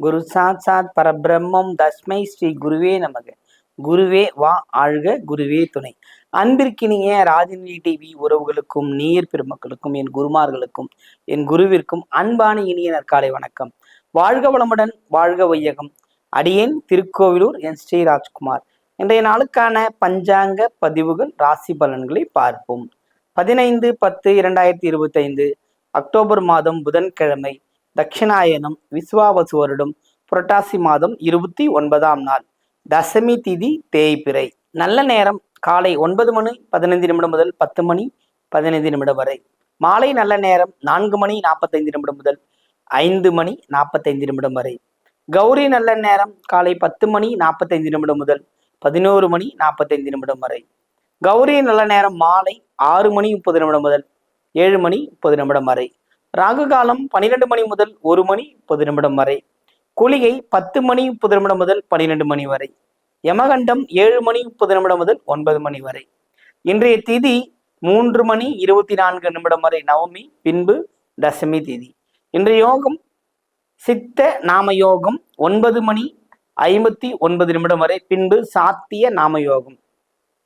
குரு சாட்சாத் பரபிரம்மம் தஸ்மை ஸ்ரீ குருவே நமக. குருவே வா ஆழ்க குருவே துணை. அன்பிற்கினிய ராஜினி டிவி உறவுகளுக்கும் நீர் பெருமக்களுக்கும் என் குருமார்களுக்கும் என் குருவிற்கும் அன்பான இனிய நற்காலை வணக்கம். வாழ்க வளமுடன் வாழ்க வையகம். அடியேன் திருக்கோவிலூர் என் ஸ்ரீ ராஜ்குமார். இன்றைய நாளுக்கான பஞ்சாங்க பதிவுகள் ராசி பலன்களை பார்ப்போம். பதினைந்து பத்து இரண்டாயிரத்தி இருபத்தைந்து அக்டோபர் மாதம் புதன்கிழமை. தட்சிணாயனம் விஸ்வாவசு வருடம் புரட்டாசி மாதம் இருபத்தி ஒன்பதாம் நாள் தசமி திதி தேய்பிறை. நல்ல நேரம் காலை ஒன்பது மணி பதினைந்து நிமிடம் முதல் பத்து மணி பதினைந்து நிமிடம் வரை. மாலை நல்ல நேரம் நான்கு மணி நாற்பத்தைந்து நிமிடம் முதல் ஐந்து மணி நாற்பத்தைந்து நிமிடம் வரை. கௌரி நல்ல நேரம் காலை பத்து மணி நாற்பத்தைந்து நிமிடம் முதல் பதினோரு மணி நாற்பத்தைந்து நிமிடம் வரை. கௌரி நல்ல நேரம் மாலை ஆறு மணி முப்பது நிமிடம் முதல் ஏழு மணி முப்பது நிமிடம் வரை. ராகு காலம் பன்னிரெண்டு மணி முதல் ஒரு மணி முப்பது நிமிடம் வரை. குளிகை பத்து மணி முப்பது நிமிடம் முதல் பன்னிரெண்டு மணி வரை. யமகண்டம் ஏழு மணி முப்பது நிமிடம் முதல் ஒன்பது மணி வரை. இன்றைய திதி மூன்று மணி இருபத்தி நான்கு நிமிடம் வரை நவமி பின்பு தசமி திதி. இன்றைய யோகம் சித்த நாம யோகம் ஒன்பது மணி ஐம்பத்தி ஒன்பது நிமிடம் வரை பின்பு சாத்திய நாம யோகம்.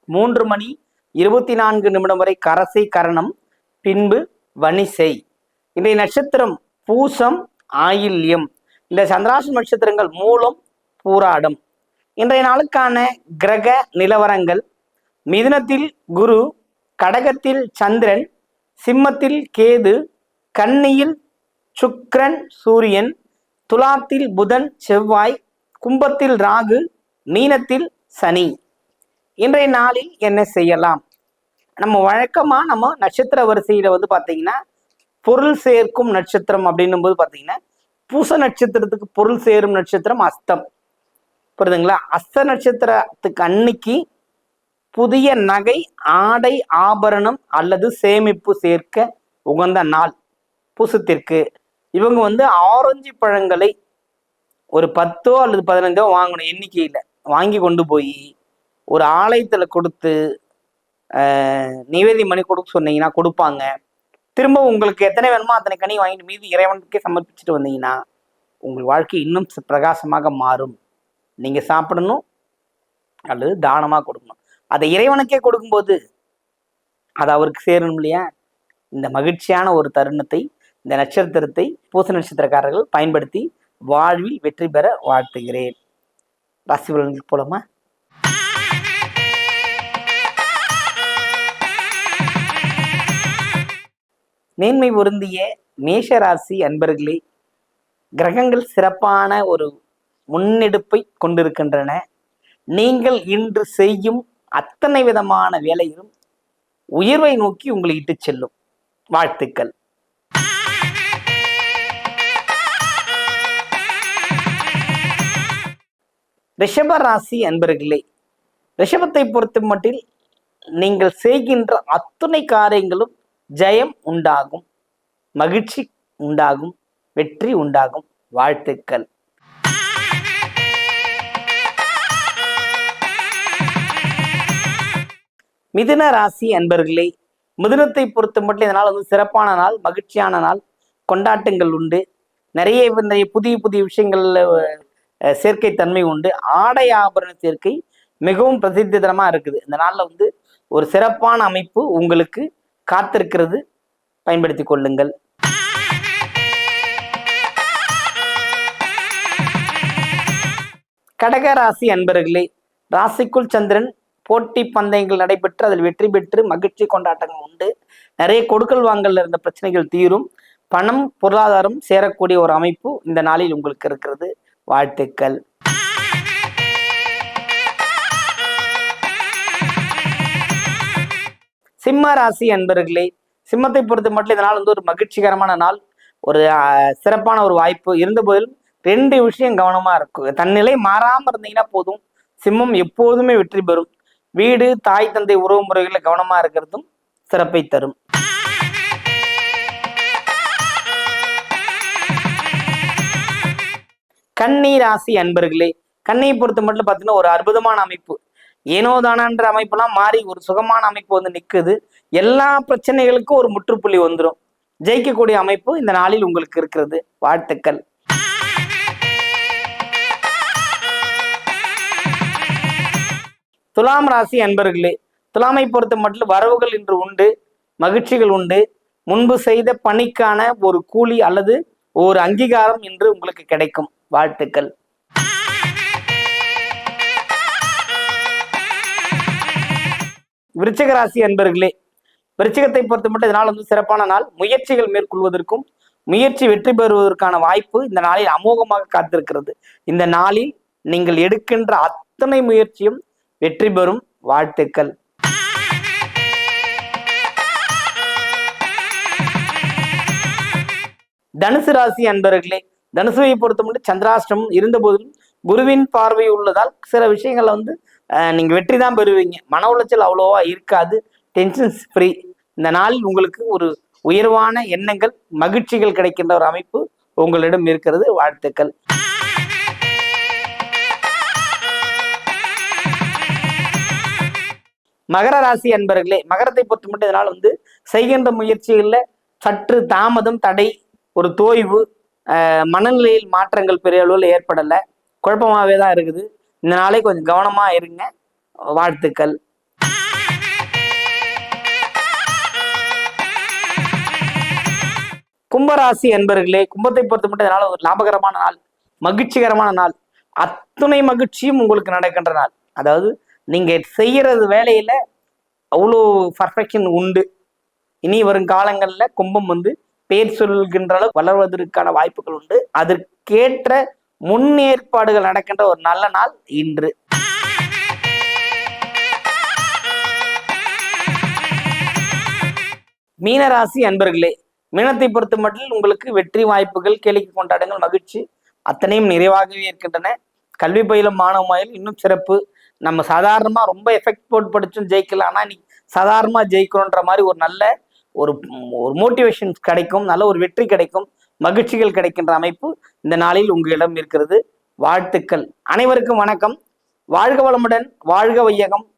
மூன்று மணி இருபத்தி நான்கு நிமிடம் வரை கரசை கரணம் பின்பு வனிசை இன்றைய நட்சத்திரம் பூசம் ஆயில்யம். இந்த சந்திராசு நட்சத்திரங்கள் மூலம் பூராடம். இன்றைய நாளுக்கான கிரக நிலவரங்கள். மிதுனத்தில் குரு கடகத்தில் சந்திரன் சிம்மத்தில் கேது கன்னியில் சுக்ரன் சூரியன் துலாத்தில் புதன் செவ்வாய் கும்பத்தில் ராகு மீனத்தில் சனி. இன்றைய நாளில் என்ன செய்யலாம்? நம்ம வழக்கமாக நம்ம நட்சத்திர வரிசையில் வந்து பார்த்தீங்கன்னா பொருள் சேர்க்கும் நட்சத்திரம் அப்படின்னும் போது பார்த்தீங்கன்னா பூச நட்சத்திரத்துக்கு பொருள் சேரும் நட்சத்திரம் அஸ்தம். புரியுதுங்களா? அஸ்த நட்சத்திரத்துக்கு அன்னைக்கு புதிய நகை ஆடை ஆபரணம் அல்லது சேமிப்பு சேர்க்க உகந்த நாள் பூசத்திற்கு. இவங்க வந்து ஆரஞ்சு பழங்களை ஒரு பத்தோ அல்லது பதினஞ்சோ வாங்கணும் எண்ணிக்கையில். வாங்கி கொண்டு போய் ஒரு ஆலயத்தில் கொடுத்து நிவேதி மணி கொடுக்க சொன்னீங்கன்னா கொடுப்பாங்க. திரும்ப உங்களுக்கு எத்தனை வேணுமோ அத்தனை கனி வாங்கிட்டு மீதி இறைவனுக்கே சமர்ப்பிச்சுட்டு வந்தீங்கன்னா உங்கள் வாழ்க்கை இன்னும் ச- பிரகாசமாக மாறும். நீங்க சாப்பிடணும் அல்லது தானமா கொடுக்கணும். அதை இறைவனுக்கே கொடுக்கும்போது அது அவருக்கு சேரணும் இல்லையா? இந்த மகிழ்ச்சியான ஒரு தருணத்தை இந்த நட்சத்திரத்தை பூச நட்சத்திரக்காரர்கள் பயன்படுத்தி வாழ்வில் வெற்றி பெற வாழ்த்துகிறேன். ராசி பலன்கள் போலாமா? மேன்மை பொருந்திய மேஷ ராசி அன்பர்களே கிரகங்கள் சிறப்பான ஒரு முன்னெடுப்பை கொண்டிருக்கின்றன. நீங்கள் இன்று செய்யும் அத்தனை விதமான வேலையிலும் உயர்வை நோக்கி உங்களை இட்டு செல்லும். வாழ்த்துக்கள். ரிஷப ராசி அன்பர்களே ரிஷபத்தை பொறுத்த மட்டில் நீங்கள் செய்கின்ற அத்துணை காரியங்களும் ஜெயம் உண்டாகும் மகிழ்ச்சி உண்டாகும் வெற்றி உண்டாகும். வாழ்த்துக்கள். மிதுன ராசி அன்பர்களே மிதுனத்தை பொறுத்த மட்டும் இதனால் வந்து சிறப்பான நாள் மகிழ்ச்சியான நாள் கொண்டாட்டங்கள் உண்டு. நிறைய நிறைய புதிய புதிய விஷயங்கள்ல சேர்க்கை தன்மை உண்டு. ஆடை ஆபரண சேர்க்கை மிகவும் பிரசித்திதனமாக இருக்குது. இந்த நாளில் வந்து ஒரு சிறப்பான அமைப்பு உங்களுக்கு காத்திருக்கிறது. பயன்படுத்தி கொள்ளுங்கள். கடகராசி அன்பர்களே ராசிக்குள் சந்திரன் போட்டி பந்தயங்கள் நடைபெற்று அதில் வெற்றி பெற்று மகிழ்ச்சி கொண்டாட்டங்கள் உண்டு. நிறைய கொடுக்கல் வாங்கல இருந்த பிரச்சனைகள் தீரும். பணம் பொருளாதாரம் சேரக்கூடிய ஒரு அமைப்பு இந்த நாளில் உங்களுக்கு இருக்கிறது. வாழ்த்துக்கள். சிம்ம ராசி அன்பர்களே சிம்மத்தை பொறுத்த மட்டும் இந்த நாள் வந்து ஒரு மகிழ்ச்சிகரமான நாள். ஒரு சிறப்பான ஒரு வாய்ப்பு இருந்த போதிலும் ரெண்டு விஷயம் கவனமா இருக்கும் தன்னிலை மாறாம இருந்தீங்கன்னா போதும். சிம்மம் எப்போதுமே வெற்றி பெறும். வீடு தாய் தந்தை உறவு முறைகளில் கவனமா இருக்கிறதும் சிறப்பை தரும். கன்னி ராசி அன்பர்களே கண்ணியை பொறுத்த மட்டும் பார்த்தீங்கன்னா ஒரு அற்புதமான அமைப்பு. ஏனோதானன்ற அமைப்பெல்லாம் மாறி ஒரு சுகமான அமைப்பு வந்து நிற்குது எல்லா பிரச்சனைகளுக்கும் ஒரு முற்றுப்புள்ளி வந்துடும் ஜெயிக்கக்கூடிய அமைப்பு இந்த நாளில் உங்களுக்கு இருக்கிறது. வாழ்த்துக்கள். துலாம் ராசி அன்பர்களே துலாமை பொறுத்த மட்டும் வரவுகள் இன்று உண்டு மகிழ்ச்சிகள் உண்டு. முன்பு செய்த பணிக்கான ஒரு கூலி அல்லது ஒரு அங்கீகாரம் இன்று உங்களுக்கு கிடைக்கும். வாழ்த்துக்கள். விருச்சிக ராசி அன்பர்களே விருச்சிகத்தை பொறுத்த மட்டும் இதனால் வந்து சிறப்பான நாள். முயற்சிகள் மேற்கொள்வதற்கும் முயற்சி வெற்றி பெறுவதற்கான வாய்ப்பு இந்த நாளில் அமோகமாக காத்திருக்கிறது. இந்த நாளில் நீங்கள் எடுக்கின்ற அத்தனை முயற்சியும் வெற்றி பெறும் வாழ்த்துக்கள். தனுசு ராசி அன்பர்களே தனுசுவை பொறுத்த மட்டும் சந்திராஷ்டமம் இருந்த போதிலும் குருவின் பார்வை உள்ளதால் சில விஷயங்களை வந்து நீங்கள் வெற்றி தான் பெறுவீங்க. மன உளைச்சல் அவ்வளோவா இருக்காது. டென்ஷன்ஸ் ஃப்ரீ இந்த நாளில் உங்களுக்கு ஒரு உயர்வான எண்ணங்கள் மகிழ்ச்சிகள் கிடைக்கின்ற ஒரு அமைப்பு உங்களிடம் இருக்கிறது. வாழ்த்துக்கள். மகர ராசி அன்பர்களே மகரத்தை பொறுத்து மட்டும் இதனால் வந்து செய்கின்ற முயற்சிகளில் சற்று தாமதம் தடை ஒரு தோய்வு மனநிலையில் மாற்றங்கள் பெரிய அளவில் ஏற்படலை. குழப்பமாகவே தான் இருக்குது. இந்த நாளே கொஞ்சம் கவனமாக இருங்க. வாழ்த்துக்கள். கும்பராசி என்பர்களே கும்பத்தை பொறுத்த மட்டும் இதனால ஒரு லாபகரமான நாள் மகிழ்ச்சிகரமான நாள் அத்துணை மகிழ்ச்சியும் உங்களுக்கு நடக்கின்ற நாள். அதாவது நீங்க செய்யறது வேலையில அவ்வளோ பர்ஃபெக்ஷன் உண்டு. இனி வரும் காலங்களில் கும்பம் வந்து பேர் சொல்கின்ற அளவு வளர்வதற்கான வாய்ப்புகள் உண்டு. அதற்கேற்ற முன்னேற்பாடுகள் நடக்கின்ற ஒரு நல்ல நாள் இன்று. மீனராசி அன்பர்களே மீனத்தை பொறுத்த மட்டும் உங்களுக்கு வெற்றி வாய்ப்புகள் கேளிக்கை கொண்டாடுங்கள் மகிழ்ச்சி அத்தனையும் நிறைவாகவே இருக்கின்றன. கல்வி பயிலும் மாணவ மாயில் இன்னும் சிறப்பு. நம்ம சாதாரணமாக ரொம்ப எஃபெக்ட் போட்டு படிச்சும் ஜெயிக்கலாம் ஆனால் இன்னைக்கு சாதாரணமாக ஜெயிக்கணுன்ற மாதிரி ஒரு நல்ல ஒரு ஒரு மோட்டிவேஷன் கிடைக்கும் நல்ல ஒரு வெற்றி கிடைக்கும். மகிழ்ச்சிகள் கிடைக்கின்ற அமைப்பு இந்த நாளில் உங்களிடம் இருக்கிறது. வாழ்த்துக்கள். அனைவருக்கும் வணக்கம். வாழ்க வளமுடன் வாழ்க வையகம்.